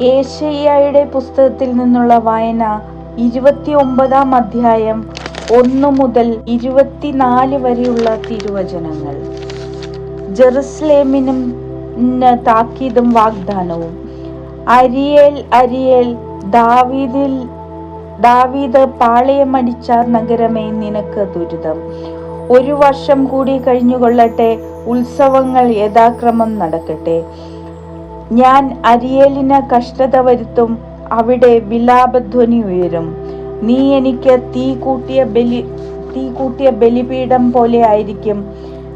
ഏശയ്യായുടെ പുസ്തകത്തിൽ നിന്നുള്ള വായന ഇരുപത്തിയൊമ്പതാം അധ്യായം ഒന്നു മുതൽ ഇരുപത്തിനാല് വരെയുള്ള തിരുവചനങ്ങൾ. ജെറുസലേമിനും താക്കീതും വാഗ്ദാനവും. അരിയേൽ അരിയേൽ ദാവീദിൽ ദാവീദ് പാളയമടിച്ച നഗരമേ നിനക്ക് ദുരിതം. ഒരു വർഷം കൂടി കഴിഞ്ഞുകൊള്ളട്ടെ ഉത്സവങ്ങൾ യഥാക്രമം നടക്കട്ടെ. ഞാൻ അരിയേലിന് കഷ്ടത വരുത്തും അവിടെ വിലാപധ്വനി ഉയരും. നീ എനിക്ക് തീ കൂട്ടിയ ബലി തീ കൂട്ടിയ ബലിപീഠം പോലെ ആയിരിക്കും.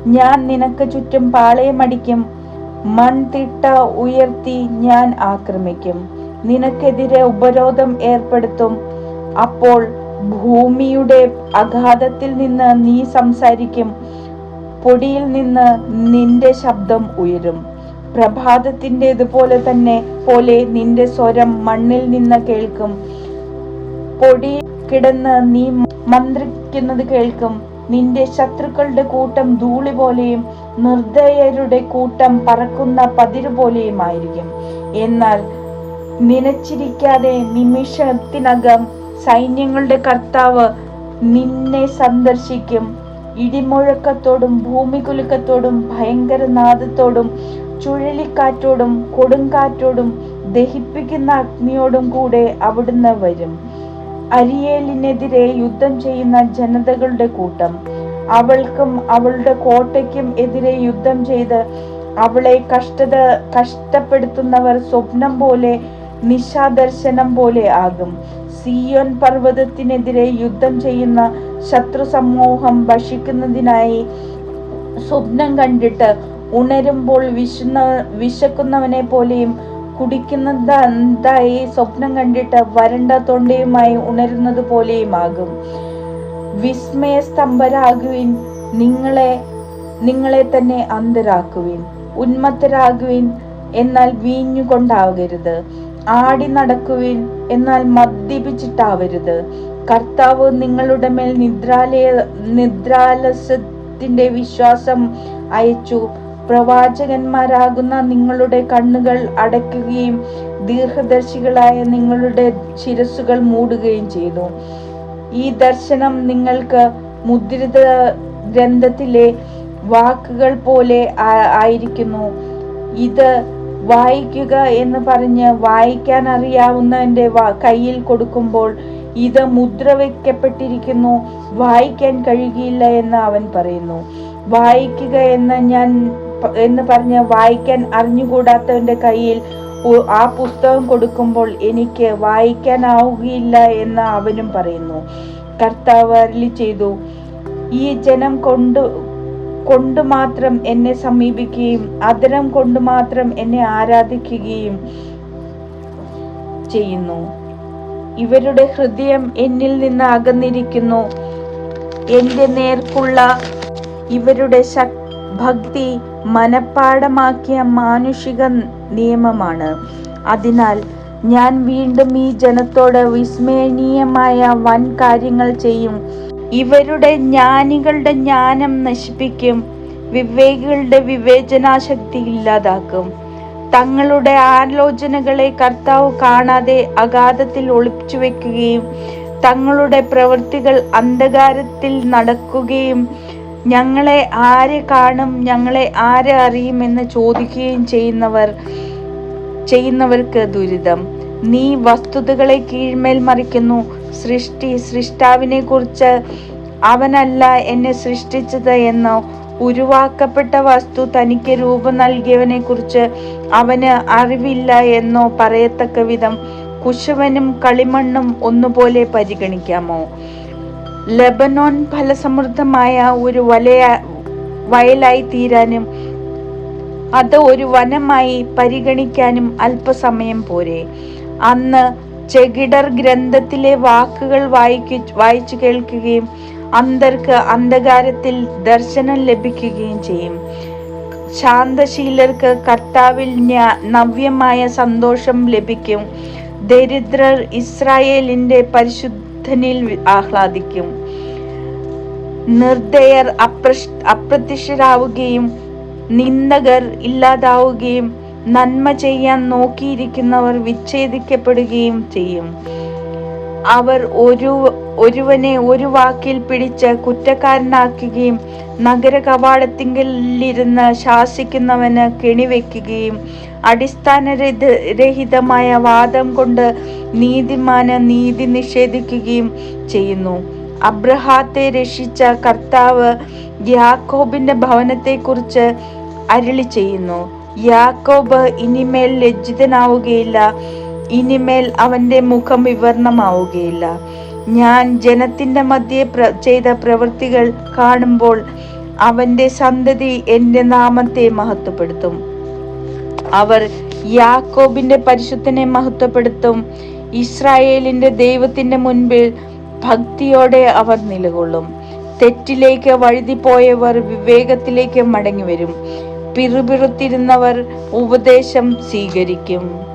ഞാൻ നിനക്ക് ചുറ്റും പാളയമടിക്കും മൺതിട്ട ഉയർത്തി ഞാൻ ആക്രമിക്കും. നിനക്കെതിരെ ഉപരോധം ഏർപ്പെടുത്തും. അപ്പോൾ ഭൂമിയുടെ അഗാധത്തിൽ നിന്ന് നീ സംസാരിക്കും. പൊടിയിൽ നിന്ന് നിന്റെ ശബ്ദം ഉയരും. പ്രഭാതത്തിന്റെതുപോലെ തന്നെ പോലെ നിന്റെ സ്വരം മണ്ണിൽ നിന്ന് കേൾക്കും. പൊടി കിടന്ന് നീ മന്ത്രിക്കുന്നത് കേൾക്കും. നിന്റെ ശത്രുക്കളുടെ കൂട്ടം ധൂളി പോലെയും നിർദ്ദയരുടെ കൂട്ടം പറക്കുന്ന പതിരു പോലെയുമായിരിക്കും എന്നാൽ നനച്ചിരിക്കാതെ നിമിഷത്തിനകം സൈന്യങ്ങളുടെ കർത്താവ് നിന്നെ സന്ദർശിക്കും. ഇടിമുഴക്കത്തോടും ഭൂമികുലുക്കത്തോടും ഭയങ്കര നാദത്തോടും ചുഴലിക്കാറ്റോടും കൊടുങ്കാറ്റോടും ദഹിപ്പിക്കുന്ന അഗ്നിയോടും കൂടെ അവിടുന്ന് വരും. അരിയേലിനെതിരെ യുദ്ധം ചെയ്യുന്ന ജനതകളുടെ കൂട്ടം. അവൾക്കും അവളുടെ കോട്ടയ്ക്കും എതിരെ യുദ്ധം ചെയ്ത് അവളെ കഷ്ടത കഷ്ടപ്പെടുത്തുന്നവർ സ്വപ്നം പോലെ നിശാദർശനം പോലെ ആകും. സിയോൻ പർവതത്തിനെതിരെ യുദ്ധം ചെയ്യുന്ന ശത്രു സമൂഹം ഭക്ഷിക്കുന്നതിനായി സ്വപ്നം കണ്ടിട്ട് ഉണരുമ്പോൾ വിശുന്ന വിശക്കുന്നവനെ പോലെയും കുടിക്കുന്നതായി സ്വപ്നം കണ്ടിട്ട് വരണ്ട തൊണ്ടയുമായി ഉണരുന്നത് പോലെയുമാകും. വിസ്മയസ്തംഭരാകുവിൻ നിങ്ങളെ നിങ്ങളെ തന്നെ അന്തരാക്കുവിൻ ഉന്മത്തരാകുവിൻ എന്നാൽ വീഞ്ഞുകൊണ്ടാവരുത്. ആടി നടക്കുവിൻ എന്നാൽ മദ്യപിച്ചിട്ടാവരുത്. കർത്താവ് നിങ്ങളുടെ മേൽ നിദ്രാലയ നിദ്രാലസത്തിന്റെ വിശ്വാസം അയച്ചു. പ്രവാചകന്മാരാകുന്ന നിങ്ങളുടെ കണ്ണുകൾ അടയ്ക്കുകയും ദീർഘദർശികളായ നിങ്ങളുടെ ശിരസുകൾ മൂടുകയും ചെയ്തു. ഈ ദർശനം നിങ്ങൾക്ക് മുദ്രിത ഗ്രന്ഥത്തിലെ വാക്കുകൾ പോലെ ആയിരിക്കുന്നു. ഇത് വായിക്കുക എന്ന് പറഞ്ഞ് വായിക്കാൻ അറിയാവുന്നതിന്റെ കയ്യിൽ കൊടുക്കുമ്പോൾ ഇത് മുദ്ര വയ്ക്കപ്പെട്ടിരിക്കുന്നു വായിക്കാൻ കഴിയുകയില്ല എന്ന് അവൻ പറയുന്നു. വായിക്കുക എന്ന് ഞാൻ എന്ന് പറഞ്ഞ് വായിക്കാൻ അറിഞ്ഞുകൂടാത്തവന്റെ കയ്യിൽ ആ പുസ്തകം കൊടുക്കുമ്പോൾ എനിക്ക് വായിക്കാനാവുകയില്ല എന്ന് അവനും പറയുന്നു. കർത്താവ് അരളി ചെയ്തു ഈ ജനം കൊണ്ട് കൊണ്ട് മാത്രം എന്നെ സമീപിക്കുകയും അതരം കൊണ്ട് മാത്രം എന്നെ ആരാധിക്കുകയും ചെയ്യുന്നു. ഇവരുടെ ഹൃദയം എന്നിൽ നിന്ന് അകന്നിരിക്കുന്നു എന്റെ നേർക്കുള്ള ഇവരുടെ ഭക്തി മനപ്പാടമാക്കിയ മാനുഷിക നിയമമാണ്. അതിനാൽ ഞാൻ വീണ്ടും ഈ ജനത്തോട് വിസ്മരണീയമായ വൻ കാര്യങ്ങൾ ചെയ്യും. ഇവരുടെ ജ്ഞാനികളുടെ ജ്ഞാനം നശിപ്പിക്കും. വിവേകികളുടെ വിവേചനാശക്തി ഇല്ലാതാക്കും. തങ്ങളുടെ ആലോചനകളെ കർത്താവ് കാണാതെ അഗാധത്തിൽ ഒളിച്ചു വെക്കുകയും തങ്ങളുടെ പ്രവൃത്തികൾ അന്ധകാരത്തിൽ നടക്കുകയും ഞങ്ങളെ ആരെ കാണും ഞങ്ങളെ ആരെ അറിയും എന്ന് ചോദിക്കുകയും ചെയ്യുന്നവർ ചെയ്യുന്നവർക്ക് ദുരിതം. നീ വസ്തുതകളെ കീഴ്മേൽ മറിക്കുന്നു. സൃഷ്ടി സൃഷ്ടാവിനെ കുറിച്ച് അവനല്ല എന്നെ സൃഷ്ടിച്ചത് എന്നോ ഉരുവാക്കപ്പെട്ട വസ്തു തനിക്ക് രൂപം നൽകിയവനെ കുറിച്ച് അവന് അറിവില്ല എന്നോ പറയത്തക്ക വിധം കുശവനും കളിമണ്ണും ഒന്നുപോലെ പരിഗണിക്കാമോ? ലബനോൻ ഫലസമൃദ്ധമായ ഒരു വലയ വയലായി തീരാനും അത് ഒരു വനമായി പരിഗണിക്കാനും അല്പസമയം പോരെ. അന്ന് ചെകിടർ ഗ്രന്ഥത്തിലെ വാക്കുകൾ വായിക്കു വായിച്ചു കേൾക്കുകയും അന്തർക്ക് അന്ധകാരത്തിൽ ദർശനം ലഭിക്കുകയും ചെയ്യും. ശാന്തശീലർക്ക് കർത്താവിൽ നവ്യമായ സന്തോഷം ലഭിക്കും. ദരിദ്രർ ഇസ്രായേലിന്റെ പരിശുദ്ധനിൽ ആഹ്ലാദിക്കും. നിർദ്ദയർ അപ്രശ് അപ്രത്യക്ഷരാവുകയും നിന്ദകർ ഇല്ലാതാവുകയും നന്മ ചെയ്യാൻ നോക്കിയിരിക്കുന്നവർ വിച്ഛേദിക്കപ്പെടുകയും ചെയ്യും. അവർ ഒരു ഒരുവനെ ഒരു വാക്കിൽ പിടിച്ച് കുറ്റക്കാരനാക്കുകയും നഗര കവാടത്തിങ്കലിരുന്ന് ശാസിക്കുന്നവന് കെണിവെക്കുകയും അടിസ്ഥാനരഹിതമായ വാദം കൊണ്ട് നീതിമാന് നീതി നിഷേധിക്കുകയും ചെയ്യുന്നു. അബ്രഹാത്തെ രക്ഷിച്ച കർത്താവ് യാക്കോബിന്റെ ഭവനത്തെക്കുറിച്ച് അരുളി ചെയ്യുന്നു. യാക്കോബ് ഇനിമേൽ ലജ്ജിതനാവുകയില്ല. ഇനിമേൽ അവന്റെ മുഖം വിവരണമാവുകയില്ല. ഞാൻ ജനത്തിന്റെ മധ്യേ ചെയ്ത പ്രവൃത്തികൾ കാണുമ്പോൾ അവന്റെ സന്തതി എന്റെ നാമത്തെ മഹത്വപ്പെടുത്തും. അവർ യാക്കോബിന്റെ പരിശുദ്ധനെ മഹത്വപ്പെടുത്തും. ഇസ്രായേലിന്റെ ദൈവത്തിന്റെ മുൻപിൽ ഭക്തിയോടെ അവർ നിലകൊള്ളും. തെറ്റിലേക്ക് വഴുതിപ്പോയവർ വിവേകത്തിലേക്ക് മടങ്ങിവരും. പിറുപിറുത്തിരുന്നവർ ഉപദേശം സ്വീകരിക്കും.